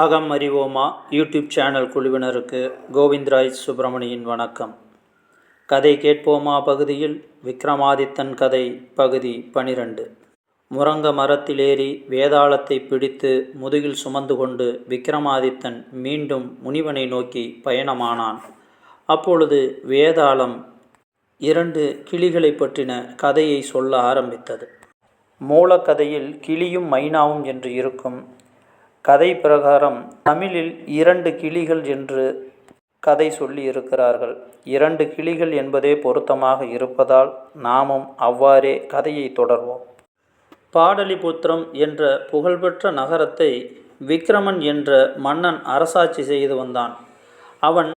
அகம் அறிவோமா? YouTube channel குழுவினருக்கு கோவிந்தராஜ் சுப்பிரமணியின் வணக்கம். கதை கேட்போமா பகுதியில்? விக்ரமாதித்தன் கதை பகுதி பனிரெண்டு. முரங்க மரத்திலேறி வேதாளத்தை பிடித்து முதுகில் சுமந்து கொண்டு விக்ரமாதித்தன் மீண்டும் முனிவனை நோக்கி பயணமானான். அப்பொழுது வேதாளம் இரண்டு கிளிகளை பற்றின கதையை சொல்ல ஆரம்பித்தது. மூலக்கதையில் கிளியும் மைனாவும் என்று இருக்கும் கதை பிரகாரம் தமிழில் இரண்டு கிளிகள் என்று கதை சொல்லி இருக்கிறார்கள். இரண்டு கிளிகள் என்பதே பொருத்தமாக இருப்பதால் நாமும் அவ்வாறே கதையை தொடர்வோம். பாடலிபுத்திரம் என்ற புகழ்பெற்ற நகரத்தை விக்ரமன் என்ற மன்னன் அரசாட்சி செய்து வந்தான். அவன்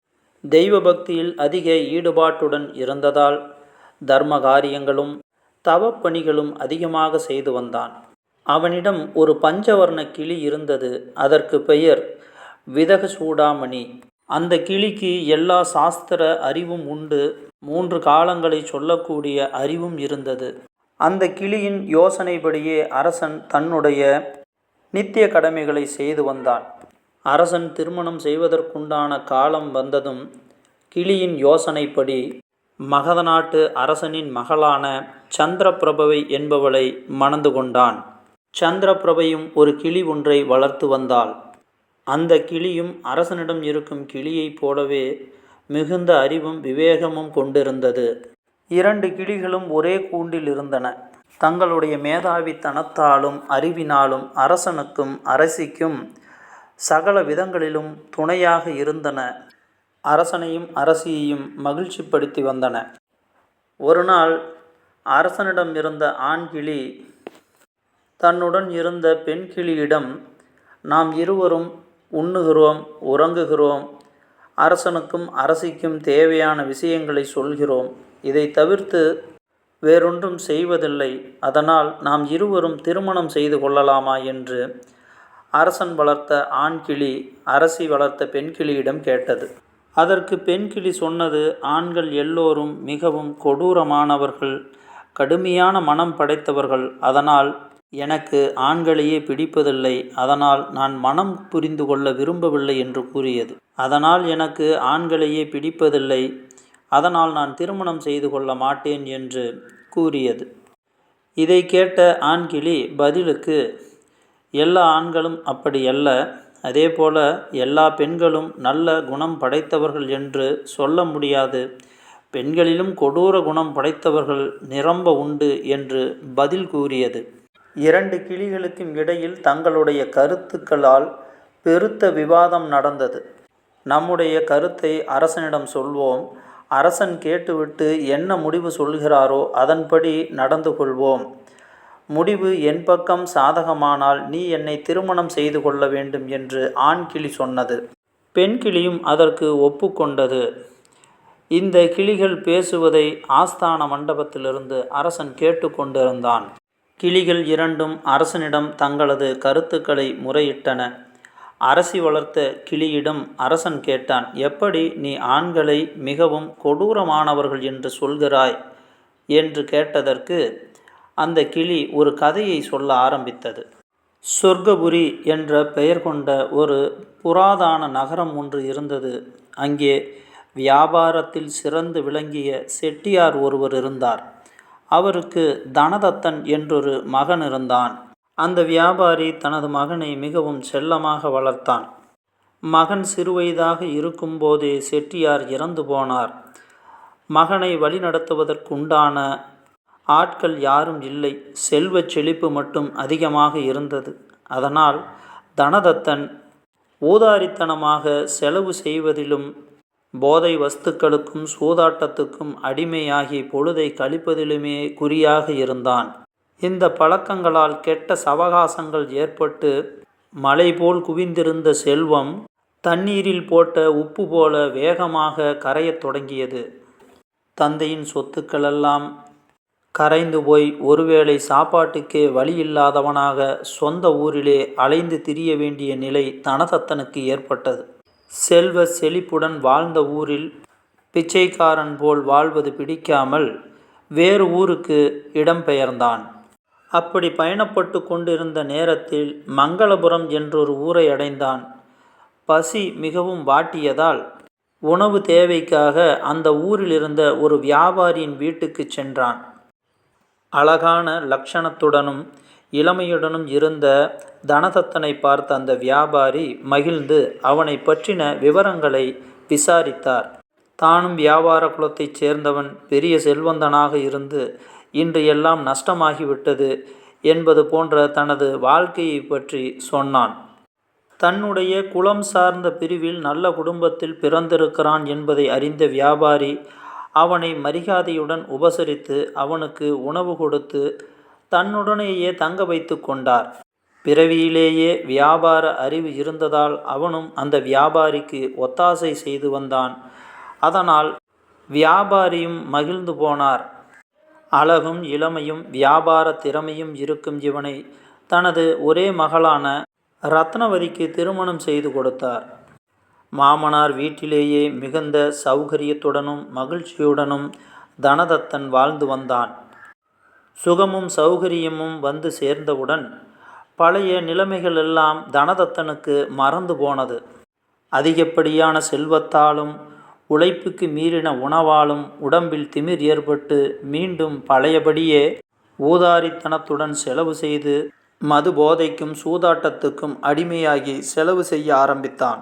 தெய்வ பக்தியில் அதிக ஈடுபாட்டுடன் இருந்ததால் தர்ம காரியங்களும் தவப்பணிகளும் அதிகமாக செய்து வந்தான். அவனிடம் ஒரு பஞ்சவர்ண கிளி இருந்தது. அதற்கு பெயர் விதக சூடாமணி அந்த கிளிக்கு எல்லா சாஸ்திர அறிவும் உண்டு. மூன்று காலங்களை சொல்லக்கூடிய அறிவும் இருந்தது. அந்த கிளியின் யோசனைப்படியே அரசன் தன்னுடைய நித்திய கடமைகளை செய்து வந்தான். அரசன் திருமணம் செய்வதற்குண்டான காலம் வந்ததும் கிளியின் யோசனைப்படி மகத நாட்டு அரசனின் மகளான சந்திரபிரபவை என்பவளை மணந்து கொண்டான். சந்திரபிரபையும் ஒரு கிளி ஒன்றை வளர்த்து வந்தாள். அந்த கிளியும் அரசனிடம் இருக்கும் கிளியைப் போலவே மிகுந்த அறிவும் விவேகமும் கொண்டிருந்தது. இரண்டு கிளிகளும் ஒரே கூண்டில் இருந்தன. தங்களுடைய மேதாவித்தனத்தாலும் அறிவினாலும் அரசனுக்கும் அரசிக்கும் சகல விதங்களிலும் துணையாக இருந்தன. அரசனையும் அரசியையும் மகிழ்ச்சிப்படுத்தி வந்தன. ஒரு நாள் அரசனிடம் இருந்த ஆண் கிளி தன்னுடன் இருந்த பெண் கிளியிடம் நாம் இருவரும் உண்ணுகிறோம் உறங்குகிறோம். அரசனுக்கும் அரசிக்கும் தேவையான விஷயங்களை சொல்கிறோம். இதை தவிர்த்து வேறொன்றும் செய்வதில்லை. அதனால் நாம் இருவரும் திருமணம் செய்து கொள்ளலாமா? என்று அரசன் வளர்த்த ஆண் கிளி அரசி வளர்த்த பெண் கிளியிடம் கேட்டது. அதற்கு பெண் கிளி சொன்னது ஆண்கள் எல்லோரும் மிகவும் கொடூரமானவர்கள் கடுமையான மனம் படைத்தவர்கள். அதனால் எனக்கு ஆண்களையே பிடிப்பதில்லை அதனால் நான் மனம் புரிந்து கொள்ள விரும்பவில்லை என்று கூறியது. அதனால் எனக்கு ஆண்களையே பிடிப்பதில்லை அதனால் நான் திருமணம் செய்து கொள்ள மாட்டேன் என்று கூறியது. இதை கேட்ட ஆண்கிளி பதிலுக்கு எல்லா ஆண்களும் அப்படி அல்ல அதே போல எல்லா பெண்களும் நல்ல குணம் படைத்தவர்கள் என்று சொல்ல முடியாது. பெண்களிலும் கொடூர குணம் படைத்தவர்கள் நிரம்ப உண்டு என்று பதில் கூறியது. இரண்டு கிளிகளுக்கும் இடையில் தங்களுடைய கருத்துக்களால் பெருத்த விவாதம் நடந்தது. நம்முடைய கருத்தை அரசனிடம் சொல்வோம். அரசன் கேட்டுவிட்டு என்ன முடிவு சொல்கிறாரோ அதன்படி நடந்து கொள்வோம். முடிவு என் பக்கம் சாதகமானால் நீ என்னை திருமணம் செய்து கொள்ள வேண்டும் என்று ஆண் கிளி சொன்னது. பெண் கிளியும் அதற்கு ஒப்புக்கொண்டது. இந்த கிளிகள் பேசுவதை ஆஸ்தான மண்டபத்திலிருந்து அரசன் கேட்டுக்கொண்டிருந்தான். கிளிகள் இரண்டும் அரசனிடம் தங்களது கருத்துக்களை முறையிட்டன. அரசி வளர்த்த கிளியிடம் அரசன் கேட்டான் எப்படி நீ ஆண்களை மிகவும் கொடூரமானவர்கள் என்று சொல்கிறாய்? என்று கேட்டதற்கு அந்த கிளி ஒரு கதையை சொல்ல ஆரம்பித்தது. சொர்க்கபுரி என்ற பெயர் கொண்ட ஒரு புராதான நகரம் ஒன்று இருந்தது. அங்கே வியாபாரத்தில் சிறந்து விளங்கிய செட்டியார் ஒருவர் இருந்தார். அவருக்கு தனதத்தன் என்றொரு மகன் இருந்தான். அந்த வியாபாரி தனது மகனை மிகவும் செல்லமாக வளர்த்தான். மகன் சிறுவயதாக இருக்கும்போதே செட்டியார் இறந்து போனார். மகனை வழிநடத்துவதற்குண்டான ஆட்கள் யாரும் இல்லை. செல்வச் செழிப்பு மட்டும் அதிகமாக இருந்தது. அதனால் தனதத்தன் ஊதாரித்தனமாக செலவு செய்வதிலும் போதை வஸ்துக்களுக்கும் சூதாட்டத்துக்கும் அடிமையாகி பொழுதை கழிப்பதிலுமே குறியாக இருந்தான். இந்த பழக்கங்களால் கெட்ட சவகாசங்கள் ஏற்பட்டு மலை போல் குவிந்திருந்த செல்வம் தண்ணீரில் போட்ட உப்பு போல வேகமாக கரையத் தொடங்கியது. தந்தையின் சொத்துக்களெல்லாம் கரைந்து போய் ஒருவேளை சாப்பாட்டுக்கே வழி இல்லாதவனாக சொந்த ஊரிலே அலைந்து திரிய வேண்டிய நிலை தனதத்தனுக்கு ஏற்பட்டது. செல்வ செழிப்புடன் வாழ்ந்த ஊரில் பிச்சைக்காரன் போல் வாழ்வது பிடிக்காமல் வேறு ஊருக்கு இடம்பெயர்ந்தான். அப்படி பயணப்பட்டு கொண்டிருந்த நேரத்தில் மங்களபுரம் என்றொரு ஊரை அடைந்தான். பசி மிகவும் வாட்டியதால் உணவு தேவைக்காக அந்த ஊரில் இருந்த ஒரு வியாபாரியின் வீட்டுக்கு சென்றான். அழகான லட்சணத்துடனும் இளமையுடனும் இருந்த தனதத்தனை பார்த்த அந்த வியாபாரி மகிழ்ந்து அவனை பற்றின விவரங்களை விசாரித்தார். தானும் வியாபார குலத்தைச் சேர்ந்தவன் பெரிய செல்வந்தனாக இருந்து இன்று எல்லாம் நஷ்டமாகிவிட்டது என்பது போன்ற தனது வாழ்க்கையை பற்றி சொன்னான். தன்னுடைய குலம் சார்ந்த பிரிவில் நல்ல குடும்பத்தில் பிறந்திருக்கிறான் என்பதை அறிந்த வியாபாரி அவனை மரியாதையுடன் உபசரித்து அவனுக்கு உணவு கொடுத்து தன்னுடனேயே தங்க வைத்து கொண்டார். பிறவியிலேயே வியாபார அறிவு இருந்ததால் அவனும் அந்த வியாபாரிக்கு ஒத்தாசை செய்து வந்தான். அதனால் வியாபாரியும் மகிழ்ந்து போனார். அழகும் இளமையும் வியாபார திறமையும் இருக்கும் இவனை தனது ஒரே மகளான ரத்னவதிக்கு திருமணம் செய்து கொடுத்தார். மாமனார் வீட்டிலேயே மிகுந்த சௌகரியத்துடனும் மகிழ்ச்சியுடனும் தனதத்தன் வாழ்ந்து வந்தான். சுகமும் சௌகரியமும் வந்து சேர்ந்தவுடன் பழைய நிலைமைகள் எல்லாம் தனதத்தனுக்கு மறந்து போனது. அதிகப்படியான செல்வத்தாலும் உழைப்புக்கு மீறின உணவாலும் உடம்பில் திமிர் ஏற்பட்டு மீண்டும் பழையபடியே ஊதாரித்தனத்துடன் செலவு செய்து மது போதைக்கும் சூதாட்டத்துக்கும் அடிமையாகி செலவு செய்ய ஆரம்பித்தான்.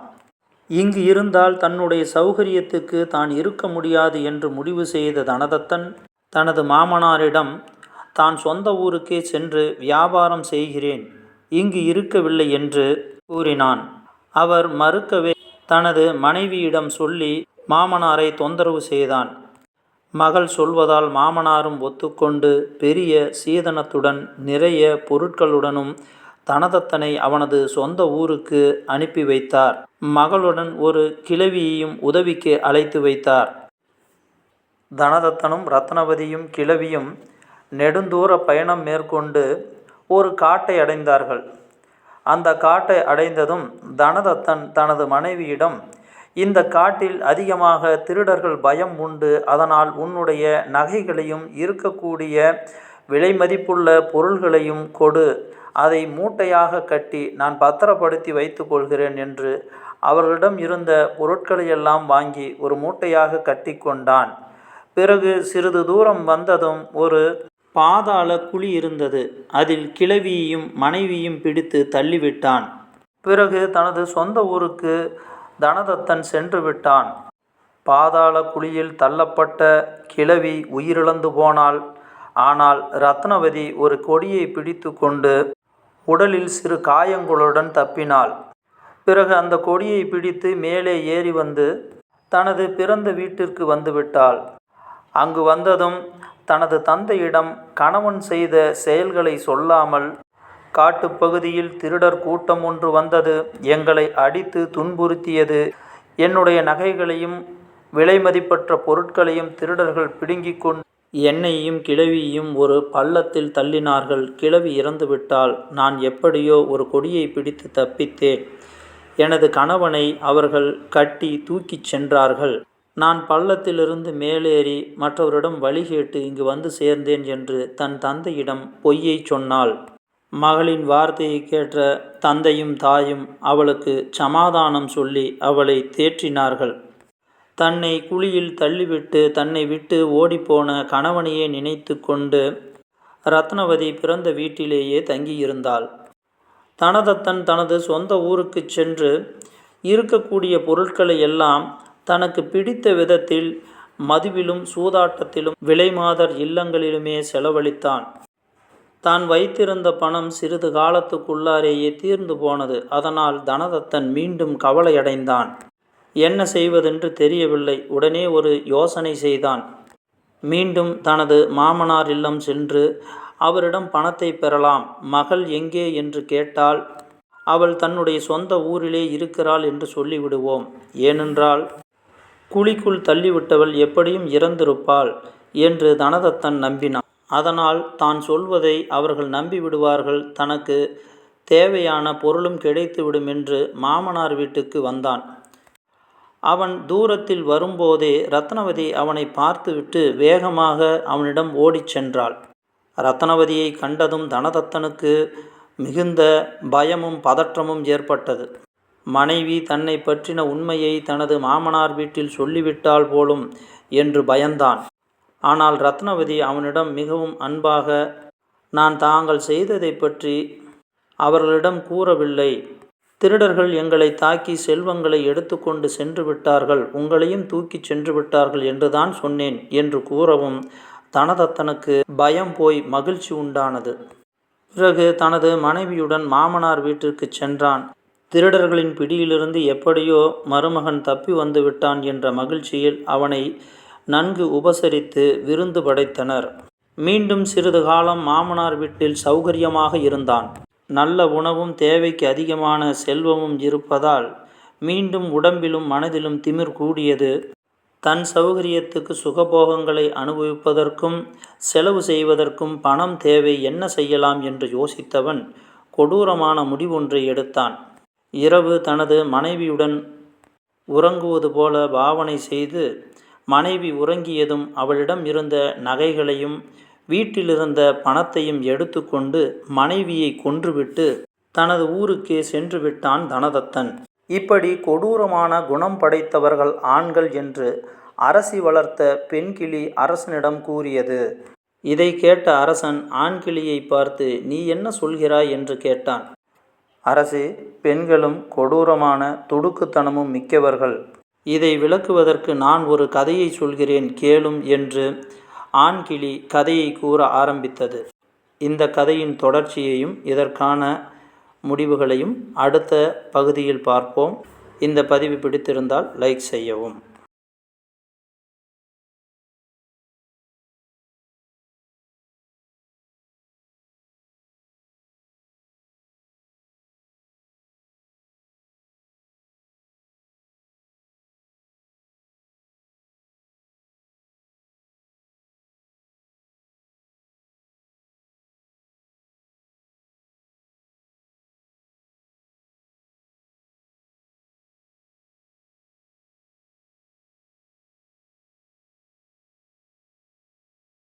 இங்கு இருந்தால் தன்னுடைய சௌகரியத்துக்கு தான் இருக்க முடியாது என்று முடிவு செய்த தனதத்தன் தனது மாமனாரிடம் தான் சொந்த ஊருக்கே சென்று வியாபாரம் செய்கிறேன். இங்கு இருக்கவில்லை என்று கூறினான். அவர் மறுக்கவே தனது மனைவியிடம் சொல்லி மாமனாரை தொந்தரவு செய்தான். மகள் சொல்வதால் மாமனாரும் ஒத்துக்கொண்டு பெரிய சீதனத்துடன் நிறைய பொருட்களுடனும் தனதத்தனை அவனது சொந்த ஊருக்கு அனுப்பி வைத்தார். மகளுடன் ஒரு கிழவியையும் உதவிக்கு அழைத்து வைத்தார். தனதத்தனும் ரத்னவதியும் கிழவியும் நெடுந்தூர பயணம் மேற்கொண்டு ஒரு காட்டை அடைந்தார்கள். அந்த காட்டை அடைந்ததும் தனதத்தன் தனது மனைவியிடம் இந்த காட்டில் அதிகமாக திருடர்கள் பயம் உண்டு. அதனால் உன்னுடைய நகைகளையும் இருக்கக்கூடிய விலை மதிப்புள்ள பொருள்களையும் கொடு. அதை மூட்டையாக கட்டி நான் பத்திரப்படுத்தி வைத்து கொள்கிறேன் என்று அவர்களிடம் இருந்த பொருட்களையெல்லாம் வாங்கி ஒரு மூட்டையாக கட்டி கொண்டான். பிறகு சிறிது தூரம் வந்ததும் ஒரு பாதாள குழி இருந்தது. அதில் கிழவியையும் மனைவியும் பிடித்து தள்ளிவிட்டான். பிறகு தனது சொந்த ஊருக்கு தனதத்தன் சென்று விட்டான். பாதாள குழியில் தள்ளப்பட்ட கிழவி உயிரிழந்து போனாள். ஆனால் ரத்னவதி ஒரு கொடியை பிடித்து கொண்டு உடலில் சிறு காயங்களுடன் தப்பினாள். பிறகு அந்த கொடியை பிடித்து மேலே ஏறி வந்து தனது பிறந்த வீட்டிற்கு வந்துவிட்டாள் அங்கு வந்ததும் தனது தந்தையிடம் கணவன் செய்த செயல்களை சொல்லாமல் காட்டுப்பகுதியில் திருடர் கூட்டம் ஒன்று வந்தது. எங்களை அடித்து துன்புறுத்தியது. என்னுடைய நகைகளையும் விலைமதிப்பற்ற பொருட்களையும் திருடர்கள் பிடுங்கிக் கொண்டு என்னையும் கிழவியையும் ஒரு பள்ளத்தில் தள்ளினார்கள். கிழவி இறந்துவிட்டால் நான் எப்படியோ ஒரு கொடியை பிடித்து தப்பித்தேன். எனது கணவனை அவர்கள் கட்டி தூக்கிச் சென்றார்கள். நான் பள்ளத்திலிருந்து மேலேறி மற்றவரிடம் வழி கேட்டு இங்கு வந்து சேர்ந்தேன் என்று தன் தந்தையிடம் பொய்யை சொன்னாள். மகளின் வார்த்தையை கேட்ட தந்தையும் தாயும் அவளுக்கு சமாதானம் சொல்லி அவளை தேற்றினார்கள். தன்னை குழியில் தள்ளிவிட்டு தன்னை விட்டு ஓடிப்போன கணவனையே நினைத்து கொண்டு ரத்னவதி பிறந்த வீட்டிலேயே தங்கியிருந்தாள். தனதத்தன் தனது சொந்த ஊருக்கு சென்று இருக்கக்கூடிய பொருட்களை எல்லாம் தனக்கு பிடித்த விதத்தில் மதுவிலும் சூதாட்டத்திலும் விலைமாதர் இல்லங்களிலுமே செலவழித்தான். தான் வைத்திருந்த பணம் சிறிது காலத்துக்குள்ளாரேயே தீர்ந்து போனது. அதனால் தனதத்தன் மீண்டும் கவலையடைந்தான். என்ன செய்வதென்று தெரியவில்லை. உடனே ஒரு யோசனை செய்தான். மீண்டும் தனது மாமனார் இல்லம் சென்று அவரிடம் பணத்தை பெறலாம். மகள் எங்கே என்று கேட்டால் அவள் தன்னுடைய சொந்த ஊரிலே இருக்கிறாள் என்று சொல்லிவிடுவோம். ஏனென்றால் குழிக்குள் தள்ளிவிட்டவள் எப்படியும் இறந்திருப்பாள் என்று தனதத்தன் நம்பினான். அதனால் தான் சொல்வதை அவர்கள் நம்பிவிடுவார்கள். தனக்கு தேவையான பொருளும் கிடைத்துவிடும் என்று மாமனார் வீட்டுக்கு வந்தான். அவன் தூரத்தில் வரும்போதே ரத்னவதி அவனை பார்த்துவிட்டு வேகமாக அவனிடம் ஓடிச் சென்றாள். ரத்னவதியை கண்டதும் தனதத்தனுக்கு மிகுந்த பயமும் பதற்றமும் ஏற்பட்டது. மனைவி தன்னை பற்றின உண்மையை தனது மாமனார் வீட்டில் சொல்லிவிட்டால் போலும் என்று பயந்தான். ஆனால் ரத்னவதி அவனிடம் மிகவும் அன்பாக நான் தாங்கள் செய்ததை பற்றி அவர்களிடம் கூறவில்லை. திருடர்கள் எங்களை தாக்கி செல்வங்களை எடுத்துக்கொண்டு சென்று விட்டார்கள். உங்களையும் தூக்கிச் சென்று விட்டார்கள் என்றுதான் சொன்னேன் என்று கூறவும் தனதத்தனுக்கு பயம் போய் மகிழ்ச்சி உண்டானது. பிறகு தனது மனைவியுடன் மாமனார் வீட்டிற்கு சென்றான். திருடர்களின் பிடியிலிருந்து எப்படியோ மருமகன் தப்பி வந்து விட்டான் என்ற மகிழ்ச்சியில் அவனை நன்கு உபசரித்து விருந்து படைத்தனர். மீண்டும் சிறிது காலம் மாமனார் வீட்டில் சௌகரியமாக இருந்தான். நல்ல உணவும் தேவைக்கு அதிகமான செல்வமும் இருப்பதால் மீண்டும் உடம்பிலும் மனதிலும் திமிர் கூடியது. தன் சௌகரியத்துக்கு சுகபோகங்களை அனுபவிப்பதற்கும் செலவு செய்வதற்கும் பணம் தேவை என்ன செய்யலாம் என்று யோசித்தவன் கொடூரமான முடிவொன்றை எடுத்தான். இரவு தனது மனைவியுடன் உறங்குவது போல பாவனை செய்து மனைவி உறங்கியதும் அவளிடம் இருந்த நகைகளையும் வீட்டிலிருந்த பணத்தையும் எடுத்துக்கொண்டு மனைவியை கொன்றுவிட்டு தனது ஊருக்கே சென்று விட்டான் தனதத்தன். இப்படி கொடூரமான குணம் படைத்தவர்கள் ஆண்கள் என்று அரசி வளர்த்த பெண்கிளி அரசனிடம் கூறியது. இதை கேட்ட அரசன் ஆண்கிளியை பார்த்து நீ என்ன சொல்கிறாய்? என்று கேட்டான். அரசே பெண்களும் கொடூரமான துடுக்குத்தனமும் மிக்கவர்கள். இதை விளக்குவதற்கு நான் ஒரு கதையை சொல்கிறேன் கேளும் என்று ஆண்கிளி கதையை கூற ஆரம்பித்தது. இந்த கதையின் தொடர்ச்சியையும் இதற்கான முடிவுகளையும் அடுத்த பகுதியில் பார்ப்போம். இந்த பதிவு பிடித்திருந்தால் லைக் செய்யவும்.